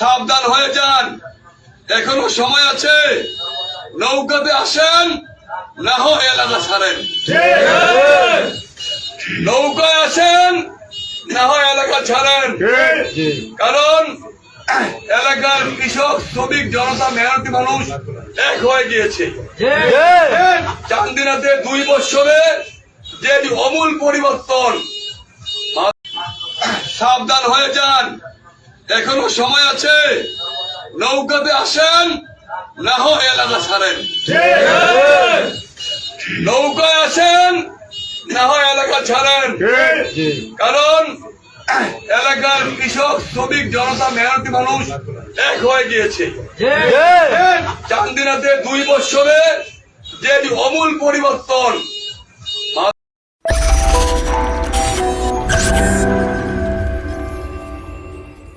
সাবধান হয়ে যান। এখনও সময় আছে। নৌকাতে আসেন, না হয় এলাকা ছাড়েন। নৌকায় আসেন, না হয় এলাকা ছাড়েন। কারণ, এলাকার কৃষক, শ্রমিক, জনতা, মেহনতি মানুষ এক হয়ে গিয়েছে। চান্দিনাতে দুই বছরে যে অমূল পরিবর্তন, সাবধান হয়ে যান। এখনও সময় আছে। নৌকাতে আসেন না হয় এলাকা ছাড়েন। নৌকায় আসেন না হয় এলাকা ছাড়েন। কারণ এলাকার কৃষক শ্রমিক জনতা মেহনতি মানুষ এক হয়ে গিয়েছে। চান্দিনাতে দুই বছরে যে অমূল পরিবর্তন